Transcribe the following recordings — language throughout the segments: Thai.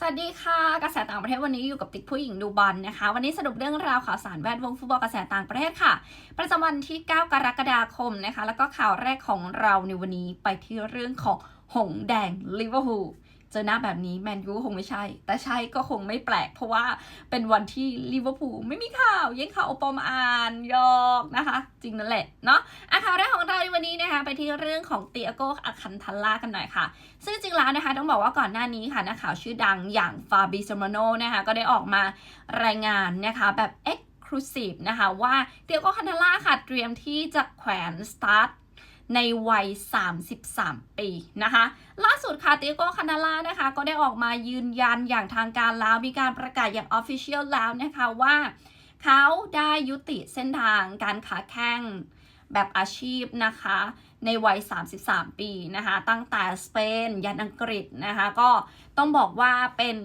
สวัสดีค่ะ กระแสต่างประเทศวันนี้อยู่กับติ๊กผู้หญิงดูบอลนะคะ วันนี้สรุปเรื่องราวข่าวสารแวดวงฟุตบอลกระแสต่างประเทศค่ะ ประจำวันที่ 9 กรกฎาคมนะคะ แล้วก็ข่าวแรกของเราในวันนี้ไปที่เรื่องของหงแดงลิเวอร์พูล เจอหน้าแบบนี้แมนยูคงไม่ใช่ แต่ใช่ก็คงไม่แปลก เพราะว่าเป็นวันที่ลิเวอร์พูลไม่มีข่าวเยังข่าวโอปอมอ่านยอกนะคะ จริงนั่นแหละเนาะอะข่าวแรกของเราในวันนี้นะคะไปที่เรื่องของเตียโกอาคันทัลล่ากันหน่อยค่ะ ซึ่งจริงแล้วนะคะ ต้องบอกว่าก่อนหน้านี้ค่ะนักข่าวชื่อดังอย่างฟาบิซโมโนนะคะก็ได้ออกมารายงานนะคะแบบ Exclusive นะคะว่าเตียโกคันทาล่าค่ะเตรียมที่จะแขวนสตาร์ท ในวัย 33 ปีนะคะ ล่าสุดค่ะเตียโกคานาล่านะคะ ก็ได้ออกมายืนยันอย่างทางการแล้ว มีการประกาศอย่างออฟฟิเชียลแล้วนะคะว่า เขาได้ยุติเส้นทางการขาแข้งแบบอาชีพนะคะ ในวัย 33 ปีนะคะ ตั้งแต่สเปนยันอังกฤษนะคะ ก็ต้องบอกว่าเป็น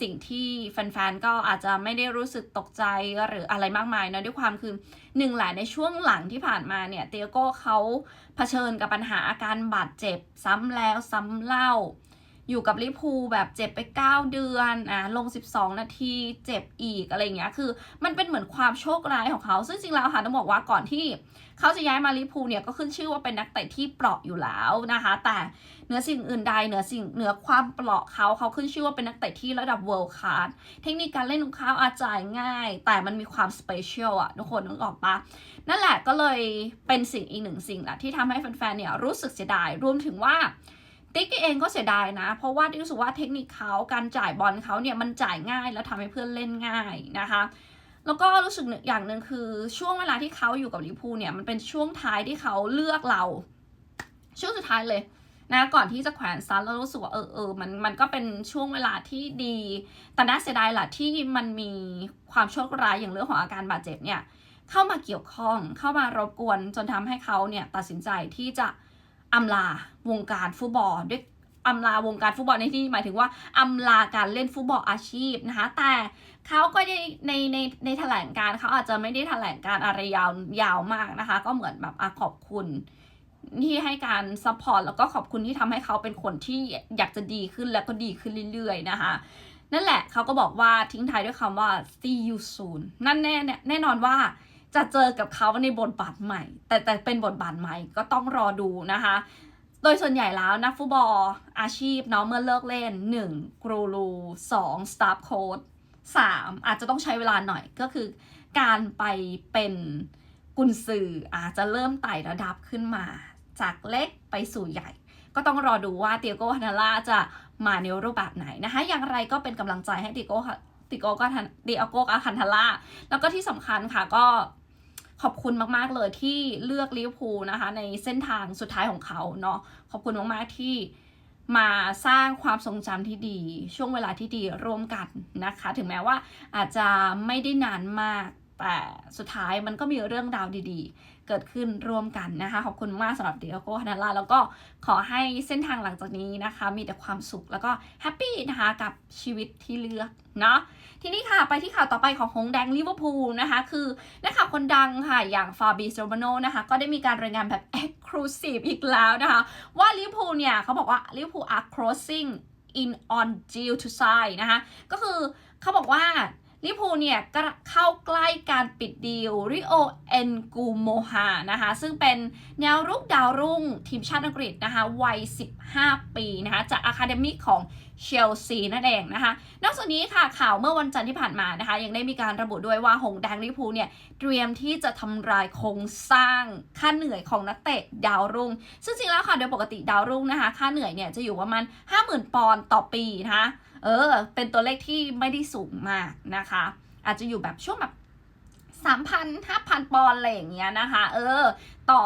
สิ่งที่แฟนๆ ก็อาจจะไม่ได้รู้สึกตกใจหรืออะไรมากมายนะด้วยความคือหนึ่งหลายในช่วงหลังที่ผ่านมาเนี่ยเตียโก้เขาเผชิญกับปัญหาอาการบาดเจ็บซ้ำแล้วซ้ำเล่า อยู่กับลิพูแบบเจ็บไป 9 เดือนอะลง 12 นาทีเจ็บอีกอะไรเงี้ยคือมันเป็นเหมือนความโชคร้ายของเขา ซึ่งจริงแล้วค่ะต้องบอกว่าก่อนที่เขาจะย้ายมาลิพูเนี่ยก็ขึ้นชื่อว่าเป็นนักเตะที่เปราะอยู่แล้วนะคะ แต่เหนือสิ่งอื่นใดเหนือสิ่งเหนือความเปราะเขาเขาขึ้นชื่อว่าเป็นนักเตะที่ระดับ world class เทคนิคการเล่นของเขาอาจจ่ายง่าย แต่มันมีความสเปเชียลอะทุกคนนึกออกปะนั่นแหละก็เลยเป็นสิ่งอีกหนึ่งสิ่งแหละที่ทำให้แฟนๆเนี่ยรู้สึกเสียดายรวมถึงว่า ติ๊กเองก็เสียดายนะ เพราะว่าติ๊กรู้สึกว่าเทคนิคเขาการจ่ายบอลเขาเนี่ยมันจ่ายง่ายแล้วทำให้เพื่อนเล่นง่ายนะคะแล้วก็รู้สึกอย่างหนึ่งคือช่วงเวลาที่เขาอยู่กับลิพูเนี่ยมันเป็นช่วงท้ายที่เขาเลือกเรา ช่วงสุดท้ายเลยนะก่อนที่จะแขวนซันแล้วรู้สึกว่าเออเออมันมันก็เป็นช่วงเวลาที่ดี แต่น่าเสียดายแหละที่มันมีความโชคร้ายอย่างเรื่องของอาการบาดเจ็บเนี่ยเข้ามาเกี่ยวข้องเข้ามารบกวนจนทำให้เขาเนี่ยตัดสินใจที่จะ อำลาวงการฟุตบอลด้วยอำลาวงการฟุตบอลในที่นี้หมายถึงว่าอำลาการเล่นฟุตบอลอาชีพนะคะแต่เขาก็ในในในในแถลงการเขาอาจจะไม่ได้แถลงการอะไรยาวยาวมากนะคะ ก็เหมือนแบบอขอบคุณที่ให้การซัพพอร์ตแล้วก็ขอบคุณที่ทำให้เขาเป็นคนที่อยากจะดีขึ้นแล้วก็ดีขึ้นเรื่อยๆนะคะนั่นแหละเขาก็บอกว่าทิ้งท้ายด้วยคำว่า see you soon นั่นแน่แน่นอนว่า จะเจอกับเขาในบทบาทใหม่ แต่แต่เป็นบทบาทใหม่ก็ต้องรอดูนะคะ โดยส่วนใหญ่แล้วนักฟุตบอลอาชีพเนาะเมื่อเลิกเล่น 1. กรูรู2 staff coach 3. อาจจะต้องใช้เวลาหน่อยก็คือ การไปเป็นกุนซืออาจจะเริ่มไต่ระดับขึ้นมา จากเล็กไปสู่ใหญ่ ก็ต้องรอดูว่าเตียโกฮานาล่าจะมาในรูปแบบไหนนะคะ อย่างไรก็เป็นกำลังใจให้เตียโกติโกก็ทันเตียโกอาคันทาล่าแล้วก็ที่สำคัญค่ะก็ ขอบคุณมากๆเลยที่เลือกลิเวอร์พูลนะคะ ในเส้นทางสุดท้ายของเขาเนาะขอบคุณมากๆที่มาสร้างความทรงจำที่ดี ช่วงเวลาที่ดีร่วมกันนะคะ ถึงแม้ว่าอาจจะไม่ได้นานมาก แต่สุดท้ายมันก็มีเรื่องราวดีๆ เกิดขึ้นร่วมกันนะคะ ขอบคุณมากสำหรับเดียโก้ฮานาล่าแล้วก็ขอให้เส้นทางหลังจากนี้นะคะ มีแต่ความสุขแล้วก็แฮปปี้นะคะกับชีวิตที่เลือกเนาะทีนี้ค่ะไปที่ข่าวต่อไปของหงแดงลิเวอร์พูลนะคะ คือนักข่าวคนดังค่ะ อย่างฟาบิโซบโนนะคะ ก็ได้มีการรายงานแบบ Exclusive อีกแล้วนะคะ ว่าลิเวอร์พูลเนี่ยเขาบอกว่าลิเวอร์พูล are crossing in on deal to sign นะคะ ก็คือเขาบอกว่า ลิพูเนี่ยเข้าใกล้การปิดดีลริโอเอนกูโมฮานะคะซึ่งเป็นแนวรุกดาวรุ่งทีมชาติอังกฤษนะคะวัย 15 ปีนะคะจากอะคาเดมีของเชลซีนั่นเองนะคะ นอกจากนี้ค่ะข่าวเมื่อวันจันทร์ที่ผ่านมานะคะ ยังได้มีการระบุด้วยว่าหงแดงลิพูเนี่ยเตรียมที่จะทำลายโครงสร้างค่าเหนื่อยของนักเตะดาวรุ่ง ซึ่งจริงแล้วค่ะโดยปกติดาวรุ่งนะคะ ค่าเหนื่อยเนี่ยจะอยู่ประมาณ 50,000 ปอนด์ต่อปีนะคะ เออ เป็นตัวเลขที่ไม่ได้สูงมากนะคะ อาจจะอยู่แบบช่วงแบบสามพันห้าพันปอนด์อะไรอย่างเงี้ยนะคะ เออ ต่อ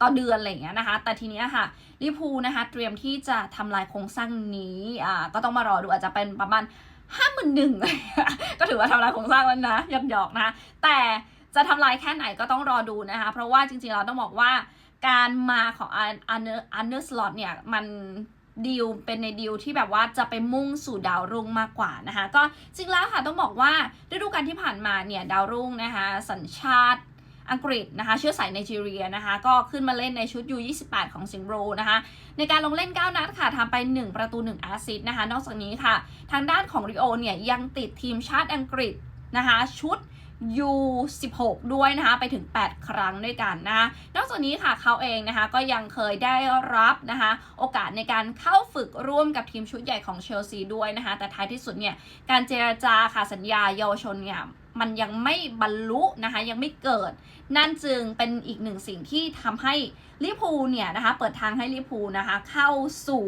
ต่อเดือนอะไรอย่างเงี้ยนะคะ แต่ทีเนี้ยค่ะลิเวอร์พูลนะคะเตรียมที่จะทำลายโครงสร้างนี้อ่าก็ต้องมารอดูอาจจะเป็นประมาณห้าหมื่นหนึ่งก็ถือว่าทำลายโครงสร้างแล้วนะหยอกหยอกนะ แต่จะทำลายแค่ไหนก็ต้องรอดูนะคะ เพราะว่าจริงๆเราต้องบอกว่าการมาของอันอันเนอร์อันเนอร์สล็อตเนี่ยมัน ดีลเป็นในดีลที่แบบว่าจะไปมุ่งสู่ดาวรุ่งมากกว่านะคะ ก็จริงแล้วค่ะต้องบอกว่าฤดูกาลที่ผ่านมาเนี่ยดาวรุ่งนะคะ สัญชาติอังกฤษนะคะ เชื้อสายไนจีเรียนะคะ ก็ขึ้นมาเล่นในชุด U28 ของสิงโรนะคะ ในการลงเล่น 9 นัดค่ะทำไป 1 ประตู 1 แอสซิสต์นะคะ นอกจากนี้ค่ะ ทางด้านของริโอเนี่ยยังติดทีมชาติอังกฤษนะคะ ชุด U16 ด้วยนะคะไปถึง 8 ครั้งด้วยกันนะะนอกจากนี้ค่ะเขาเองนะคะก็ยังเคยได้รับนะคะโอกาสในการเข้าฝึกร่วมกับทีมชุดใหญ่ของเชลซีด้วยนะคะแต่ท้ายที่สุดเนี่ยการเจรจาค่ะสัญญาเยาวชนเนี่ยมันยังไม่บรรลุนะคะยังไม่เกิด นั่นจึงเป็นอีกหนึ่งสิ่งที่ทำให้ลิพูเนี่ยนะคะเปิดทางให้ลิพูนะคะเข้าสู่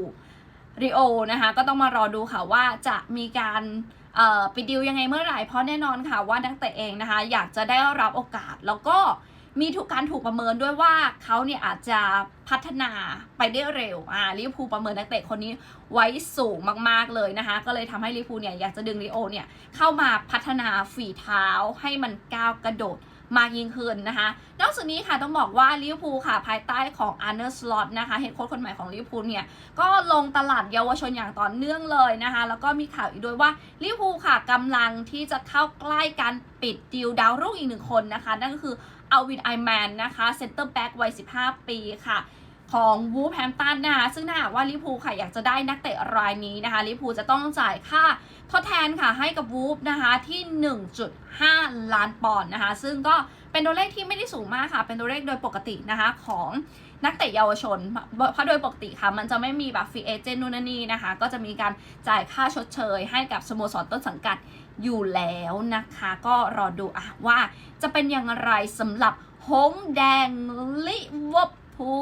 ริโอนะคะก็ต้องมารอดูค่ะว่าจะมีการ ไปดิวยังไงเมื่อไหร่เพราะแน่นอนค่ะว่านักเตะเองนะคะ อยากจะได้รับโอกาสแล้วก็มีถูกการถูกประเมินด้วยว่าเขาเนี่ยอาจจะพัฒนาไปได้เร็วอ่าลิเวอร์พูลประเมินนักเตะคนนี้ไว้สูงมากๆเลยนะคะ ก็เลยทำให้ลิเวอร์พูลเนี่ยอยากจะดึงลิโอเนี่ยเข้ามาพัฒนาฝีเท้าให้มันก้าวกระโดด มากยิ่งขึ้นนะคะ นอกจากนี้ค่ะต้องบอกว่าลิเวอร์พูลค่ะภายใต้ของอาร์เนอร์สล็อตนะคะเฮดโค้ชคนใหม่ของลิเวอร์พูลเนี่ยก็ลงตลาดเยาวชนอย่างต่อเนื่องเลยนะคะ แล้วก็มีข่าวอีกด้วยว่าลิเวอร์พูลค่ะกำลังที่จะเข้าใกล้การปิดดีลดาวรุ่งอีกหนึ่งคนนะคะ นั่นก็คืออวินไอแมนนะคะเซนเตอร์แบ็กวัย 15 ปีค่ะ ของวูฟแฮมตันนะคะซึ่งถ้าหากว่าลิพูค่ะอยากจะได้นักเตะรายนี้นะคะลิพูจะต้องจ่ายค่าทดแทนค่ะให้กับวูฟนะคะที่ 1.5 ล้านปอนด์นะคะ ซึ่งก็เป็นตัวเลขที่ไม่ได้สูงมากค่ะ เป็นตัวเลขโดยปกตินะคะของนักเตะเยาวชน เพราะโดยปกติค่ะ มันจะไม่มีแบบฟรีเอเจนต์นู่นนนนี่นะคะ ก็จะมีการจ่ายค่าชดเชย ให้กับสโมสรต้นสังกัดอยู่แล้วนะคะ ก็รอดูอะว่าจะเป็นอย่างไรสำหรับหงแดงลิเวอร์ พู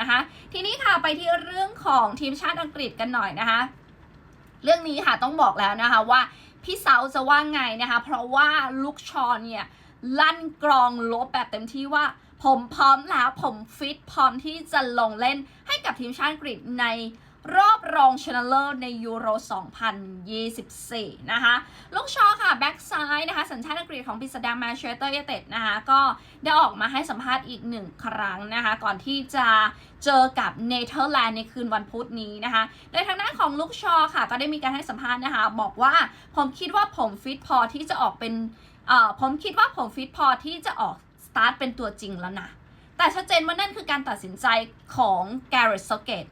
นะคะ ทีนี้ค่ะไปที่เรื่องของทีมชาติอังกฤษกันหน่อยนะคะ เรื่องนี้ค่ะต้องบอกแล้วนะคะว่าพี่เซาจะว่าไงนะคะ เพราะว่าลูกชอนเนี่ยลั่นกรองลบแบบเต็มที่ว่า ผมพร้อมแล้วผมฟิตพร้อมที่จะลงเล่นให้กับทีมชาติอังกฤษใน รอบรองชนะเลิศในยูโร 2024 นะคะ ลูกชอค่ะ แบ็กซ้ายนะคะ สัญชาติอังกฤษของพิสดาแมนเชสเตอร์ยูไนเต็ดนะคะ ก็ได้ออกมาให้สัมภาษณ์อีกหนึ่งครั้งนะคะ ก่อนที่จะเจอกับเนเธอร์แลนด์ในคืนวันพุธนี้นะคะ โดยทางด้านของลูกชอค่ะ ก็ได้มีการให้สัมภาษณ์นะคะ บอกว่าผมคิดว่าผมฟิตพอที่จะออกเป็นผมคิดว่าผมฟิตพอที่จะออกสตาร์ทเป็นตัวจริงแล้วนะแต่ชัดเจนว่านั่นคือการตัดสินใจของแกเรต s เกต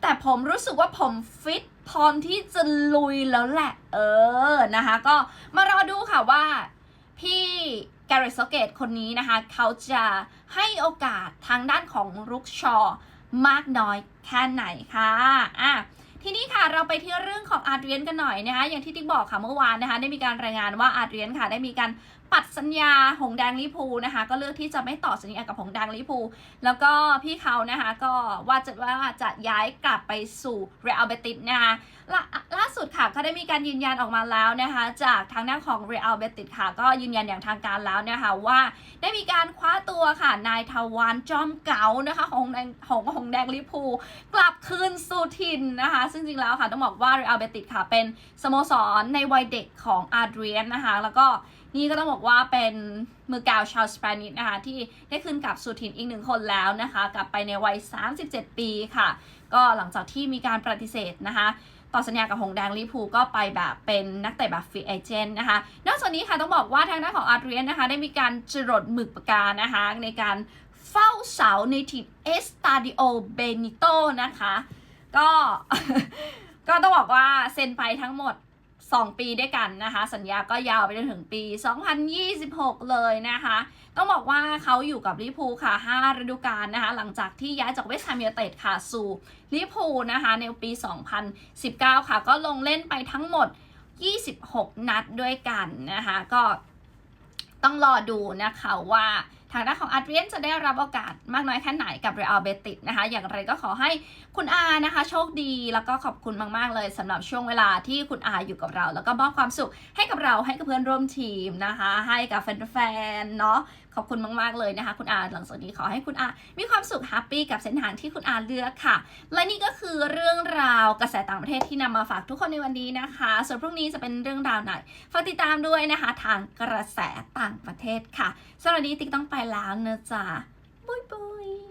แต่ผมรู้สึกว่าผมฟิตพร้อมที่จะลุยแล้วแหละ เออนะคะ ก็มารอดูค่ะว่าพี่แกเรต s เกตคนนี้นะคะ เขาจะให้โอกาสทางด้านของรุกชอมากน้อยแค่ไหนค่ะอะทีนี้ค่ะเราไปที่เรื่องของอาร์เรียนกันหน่อยนะคะอย่างที่ติ๊กบอกค่ะเมื่อวานนะคะ ได้มีการรายงานว่าอาร์เรียนค่ะได้มีการ ปัดสัญญาหงแดงลิพูนะคะ ก็เลือกที่จะไม่ต่อสัญญากับหงแดงลิพูแล้วก็พี่เขานะคะก็ว่าจะว่าจะย้ายกลับไปสู่เรอัลเบติสนะคะล่าล่าสุดค่ะก็ได้มีการยืนยันออกมาแล้วนะคะ จากทางด้านของเรอัลเบติสค่ะ ก็ยืนยันอย่างทางการแล้วนะคะว่าได้มีการคว้าตัวค่ะนายทวารจอมเก๋านะคะของแดงของหงแดงลิพูกลับคืนสู่ถิ่นนะคะ ซึ่งจริงแล้วค่ะต้องบอกว่าเรอัลเบติสค่ะเป็นสโมสรในวัยเด็กของอาร์เดรียนนะคะแล้วก็ นี่ก็ต้องบอกว่าเป็นมือกาวชาวสเปนิชนะคะ ที่ได้คืนกับสู่ถิ่นอีกหนึ่งคนแล้วนะคะ กลับไปในวัย 37 ปีค่ะ ก็หลังจากที่มีการปฏิเสธนะคะต่อสัญญากับหงแดงลิพูก็ไปแบบเป็นนักเตะแบบฟรีเอเจนต์นะคะ นอกจากนี้ค่ะต้องบอกว่าทางด้านของอาร์เรียนนะคะ ได้มีการจรดหมึกปากกานะคะ ในการเฝ้าเสาในถิ่นเอสตาดิโอเบนิโตนะคะ ก็ก็ต้องบอกว่าเซ็นไปทั้งหมด 2 ปีด้วยกันนะคะ สัญญาก็ยาวไปจนถึงปี 2026 เลยนะคะ ต้องบอกว่าเขาอยู่กับลิพูค่ะ 5 ฤดูกาลนะคะ หลังจากที่ย้ายจากเวสต์แฮมยูไนเต็ดค่ะสู่ลิพูนะคะในปี 2019 ค่ะ ก็ลงเล่นไปทั้งหมด 26 นัดด้วยกันนะคะ ก็ต้องรอดูนะคะว่า ทางด้านของอาร์เรียนจะได้รับโอกาสมากน้อยแค่ไหนกับเรอัลเบติสนะคะ อย่างไรก็ขอให้คุณอานะคะ โชคดีแล้วก็ขอบคุณมาก ๆ เลยสำหรับช่วงเวลาที่คุณอาอยู่กับเรา แล้วก็มอบความสุขให้กับเราให้กับเพื่อนร่วมทีมนะคะ ให้กับแฟนๆเนาะขอบคุณมากๆเลยนะคะ คุณอาหลังจากนี้ขอให้คุณอามีความสุขแฮปปี้กับเส้นทางที่คุณอาเลือกค่ะ และนี่ก็คือเรื่องราวกระแสต่างประเทศที่นำมาฝากทุกคนในวันนี้นะคะ ส่วนพรุ่งนี้จะเป็นเรื่องราวไหนฝากติดตามด้วยนะคะ ทางกระแสต่างประเทศค่ะสำหรับวันนี้ติ๊กต้องไปแล้วนะจ๊ะบุยบุย